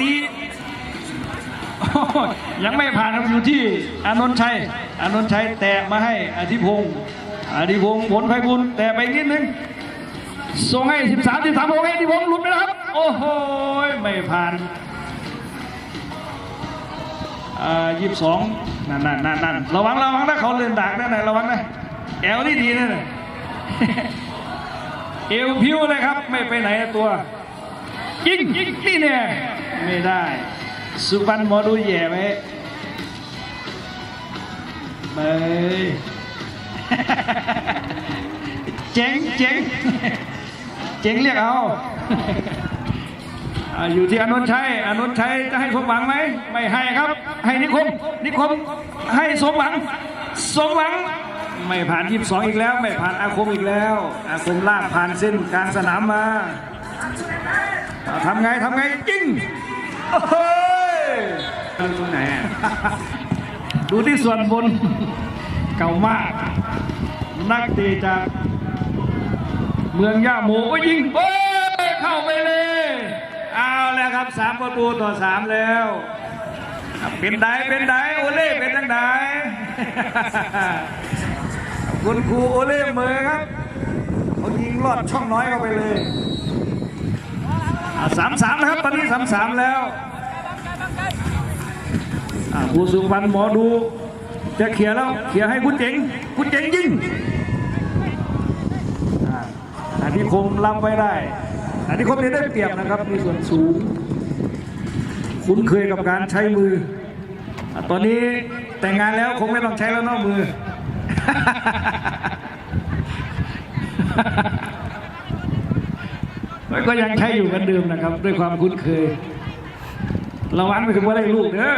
ตียยังไม่ผ่านครับอยู่ที่อานนท์ชัยอานนท์ชัยแตะมาให้อธิพงศ์อธิพงศ์ผลไพบุญแตะไปนิดนึงส่งให้ 13 13โอเคอธิพงศ์หลุดไปแล้วครับ โอ้โหไม่ผ่านอายี่สิบสองนั่นนั่นนั่นนั่นระวังระวังนะเขาเล่นดักนั่นนะระวังนะแอลนี่ดีนั่นน่ะเอวพิ้วเลยครับ ไม่ไปไหนตัวยิงยิงนี่เนี่ย ไม่ได้ สุพรรณหมอดูแย่ไหมไปเจ๋งเจ๋งเจ๋งเรียกเอาอยู่ที่อนุชัยอนุชัยจะให้สมหวังไหมไม่ให้ครับ ให้นิคม นิคมให้สมหวัง สมหวัง ไม่ผ่านยี่สองอีกแล้ว ไม่ผ่านอาคมอีกแล้ว อาคมลากผ่านเส้นกลางสนามมา ทำไงทำไงยิงโอ้โหดูตรงไหนอะดูที่ส่วนบน เก่ามาก นักเตะจากเมืองย่าโมโอ้ยยิงโอ้ยเข้าไปเลย เอาแล้วครับสามประตูต่อสามแล้ว เป็นไดเป็นไดโอเล่เป็นจังไดคุณครูโอเล่เมย์ครับเขายิงลอดช่องน้อยเข้าไปเลย สามสามนะครับ ตอนนี้สามสามแล้วอ่าครูสุวรรณหมอดู จะเขี่ยแล้วเขี่ยให้คุณเจ๋งคุณเจ๋งยิงอ่าอันนี้คมล้ำไว้ได้อันนี้คมนี่ยได้เปรียบนะครับ มีส่วนสูง คุ้นเคยกับการใช้มืออตอนนี้แต่งงานแล้วคงไม่ต้องใช้แล้วนอกมือ ก็ยังใช้อยู่เหมือนเดิมนะครับ ด้วยความคุ้นเคย ระวังไปถึงว่าได้ลูกเด้อ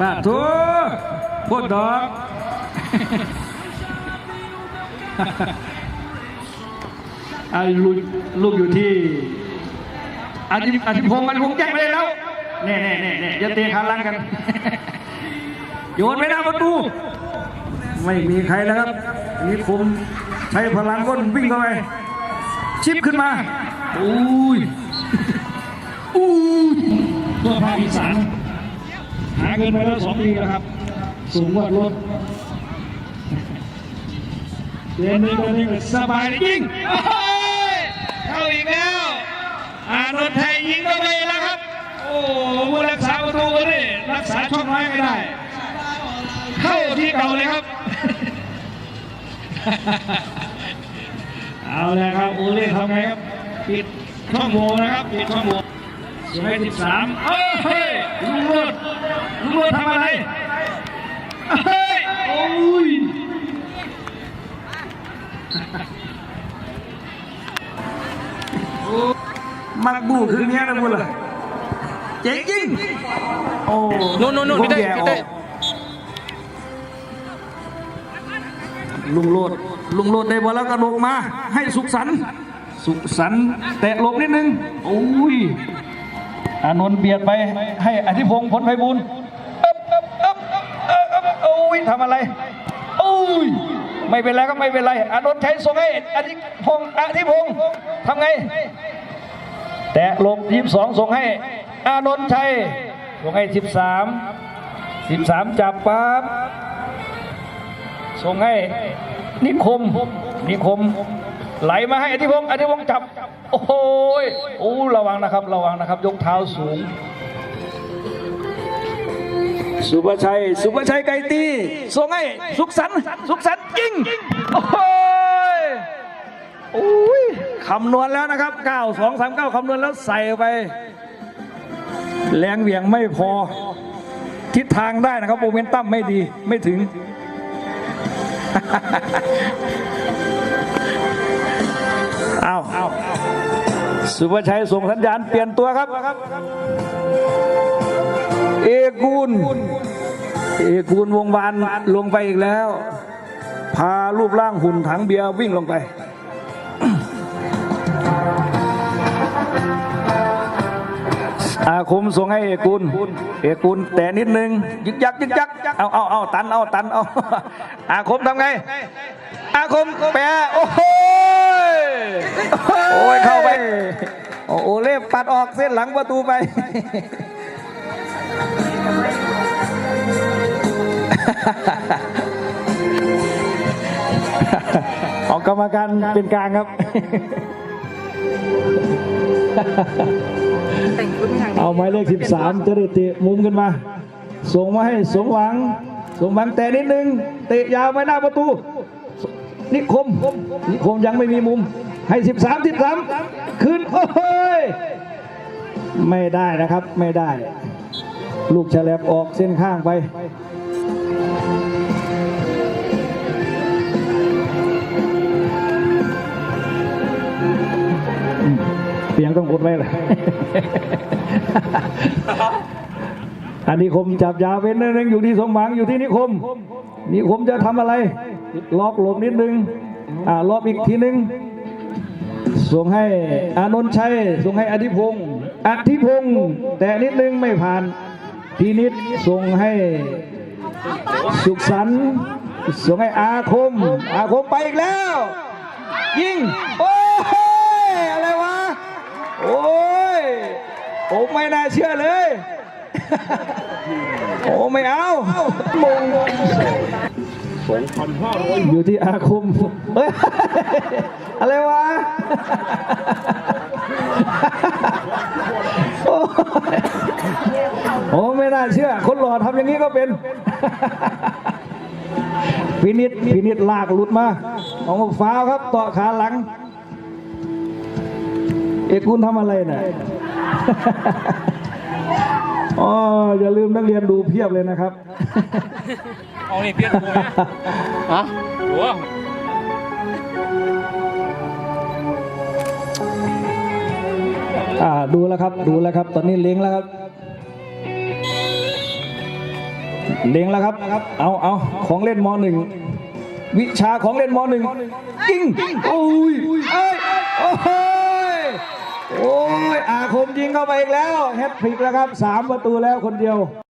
ปาทูพูดดอกไอาลูกลูกอยู่ที่อาทิอาทิพงศ์อาทิพงแจ้งไปเลยแล้วเน่เน่เน่เน่อย่าเตะขาลังกัน โยนไปหน้าประตู ไม่มีใครแล้วครับนี่คมใช้พลังก้นวิ่งเข้าไป ชิปขึ้นมาอุ้ยอุ้ยตัวภาคอีสานหาเงินมาแล้วสองปีแล้วครับ สูงกว่ารถเดินเดินเดินเดินสบายเลยยิงโอ้ยเข้าอีกแล้วอานนท์ไทยยิงเข้าไปแล้วครับ โอ้ผู้รักษาประตูก็ได้รักษาช่องไม้ไม่ได้ เข้าที่เก่าเลยครับ เอาแล้วครับโอเล่ทำไงครับปิดช่องโหว่นะครับปิดช่องโหว่สมัยสิบสามเฮ้ยลุงโรดลุงโรดทำอะไรเฮ้ยโอ้ยมักบูคือเนี้ยนะบุญล่ะเจ๋งจริงโอ้นู่นนู่นนู่นพี่เต้ผมแย่พี่เต้ ลุงโลดลุงโลดได้บอลแล้วกระโดดมา ให้สุขสันต์สุขสันต์แตะหลบนิดนึงโอ้ยอานนท์เบียดไปให้อธิพงศ์ผลไพบูลย์อึ๊บอ๊บอ๊บอ๊บโอ้ยทำอะไรโอ้ยไม่เป็นไรก็ไม่เป็นไรอานนท์ใช้ส่งให้อธิพงศ์อธิพงศ์ทำไง แตะลบยี่สิบสองส่งให้ อานนท์ชัยส่งให้สิบสามสิบสามจับปั๊บ ส่งให้นิคมนิคม ไหลมาให้อธิพงศ์อธิพงศ์จับ โอ้โหยโอ้ระวังนะครับ ระวังนะครับ ยกเท้าสูง สุภชัย สุภชัยไกตีส่งให้สุขสันต์สุขสันต์ยิงโอ้โหยโอ้ยคำนวณแล้วนะครับ 9 2 3 9คำนวณแล้วใส่ไป แรงเหวี่ยงไม่พอ ทิศทางได้นะครับโมเมนตัมไม่ดีไม่ถึง เอาเอาสุภชัยส่งสัญญาณเปลี่ยนตัวครับ เอกูล เอกูลวงวานลงไปอีกแล้ว พารูปร่างหุ่นถังเบียร์วิ่งลงไป อาคมส่งให้เอกุลเอกุลแต่นิดนึงยึกยักยึกยักเอาเอาเอาตันเอาตันเอาอาคมทำไง อาคมแปรโอ้โหโอ้ยเข้าไปโอ้โหเล่ปัดออกเส้นหลังประตูไปออกกรรมการเป็นกลางครับ เอาหมายเลข 13จะได้เตะมุมขึ้นมา ส่งมาให้สมหวัง สมหวังแต่นิดนึง เตะยาวไปหน้าประตู นิคม นิคมยังไม่มีมุม ให้ 13 13ขึ้นโอ้ยไม่ได้นะครับไม่ได้ ลูกแฉลบออกเส้นข้างไป เปียงต้องกดไว้เลยอันนิคมจับยาเป็นนิดนึงอยู่ที่สมหวังอยู่ที่นิคม นิคมจะทำอะไร ล็อกหลบนิดนึง อ่าล็อกอีกทีนึง ส่งให้อานนท์ชัย ส่งให้อธิพงศ์อธิพงศ์แต่นิดนึงไม่ผ่านพีนิดส่งให้สุขสันต์ส่งให้อาคม อาคมไปอีกแล้ว ยิงโอ้ยอะไรวะ โอ้ย ผมไม่น่าเชื่อเลย โอ้ไม่เอามงอยู่ที่อาคมเฮ้ยอะไรวะโอ้ยโอ้ไม่น่าเชื่อ คนหล่อทำอย่างนี้ก็เป็นพินิษพินิษลากหลุดมาของฟ้าวครับต่อขาหลัง เอกคุณทำอะไรน่ะ อ๋ออย่าลืมนักเรียนดูเพียบเลยนะครับ เอาเนี่ยเพี้ยนกูไหมฮะหัวอ่าดูแล้วครับ ดูแล้วครับ ตอนนี้เล็งแล้วครับ เล็งแล้วครับ เอาเอาของเล่นมหนึ่งวิชาของเล่นมหนึ่งยิงโอ้ยเอ้ยโอ้ย โอ้ยอาคมยิงเข้าไปอีกแล้วแฮตทริกแล้วครับสามประตูแล้วคนเดียว